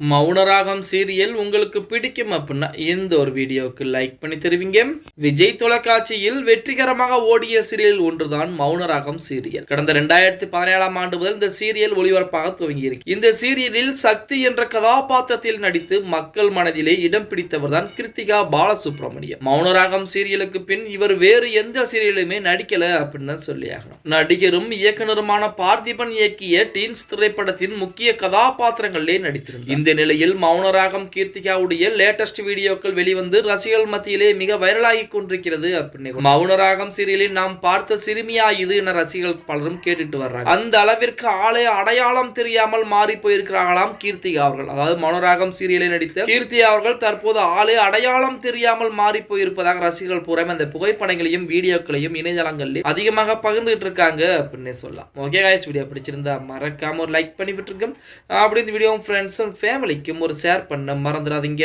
Mouna Ragam serial உங்களுக்கு பிடிக்கும் அப்படின்னா இந்த ஒரு வீடியோவுக்கு லைக் பண்ணி தருவீங்க? விஜய் தொலைக்காட்சியில் வெற்றிகரமாக ஓடிய சீரியல் ஒன்றுதான் மௌனராகம் சீரியல். கடந்த ரெண்டாயிரத்தி பதினேழாம் ஆண்டு முதல் இந்த சீரியல் ஒளிபரப்பாக துவங்கியிருக்கு இந்த சீரியலில் சக்தி என்ற கதாபாத்திரத்தில் நடித்து மக்கள் மனதிலே இடம் பிடித்தவர் தான் கிருத்திகா பாலசுப்ரமணியம். மௌனராகம் சீரியலுக்கு பின் இவர் வேறு எந்த சீரியலுமே நடிக்கல அப்படின்னு தான் சொல்லியாகணும். நடிகரும் இயக்குனருமான பார்த்திபன் இயக்கிய டீன்ஸ் திரைப்படத்தின் முக்கிய கதாபாத்திரங்களிலே நடித்திருந்தார். இந்த நிலையில் மௌனராகம் கீர்த்திகாவுடைய லேட்டஸ்ட் வீடியோக்கள் வெளிவந்து ரசிகர்கள் மத்தியிலே மிக வைரலாகி கொண்டிருக்கிறது அப்படின்னு. மௌனராகம் சீரியலில் நாம் பார்த்த சிறுமியா இது என ரசிகர்கள் பலரும் கேட்டுட்டு வர்றாங்க. அந்த அளவிற்கு ஆளே அடையாளம் தெரியாமல் மாறி போயிருக்கிறார்களாம் கீர்த்திகா அவர்கள். அதாவது மௌனராகம் சீரியலில் நடித்த கீர்த்தி அவர்கள் தற்போது ஆளே அடையாளம் தெரியாமல் மாறி போயிருப்பதாக ரசிகர்கள் புறம் அந்த புகைப்படங்களையும் வீடியோக்களையும் இணையதளங்களில் அதிகமாக பகிர்ந்துட்டு இருக்காங்க அப்படின்னு சொல்லலாம். ஓகே காய்ஸ் வீடியோ பிடிச்சிருந்தா மறக்காம ஒரு லைக் பண்ணி விட்டுருங்க. அப்படி இந்த வீடியோ ஃப்ரெண்ட்ஸும் ஃபேமிலிக்கும் ஒரு ஷேர் பண்ண மறந்துடாதீங்க.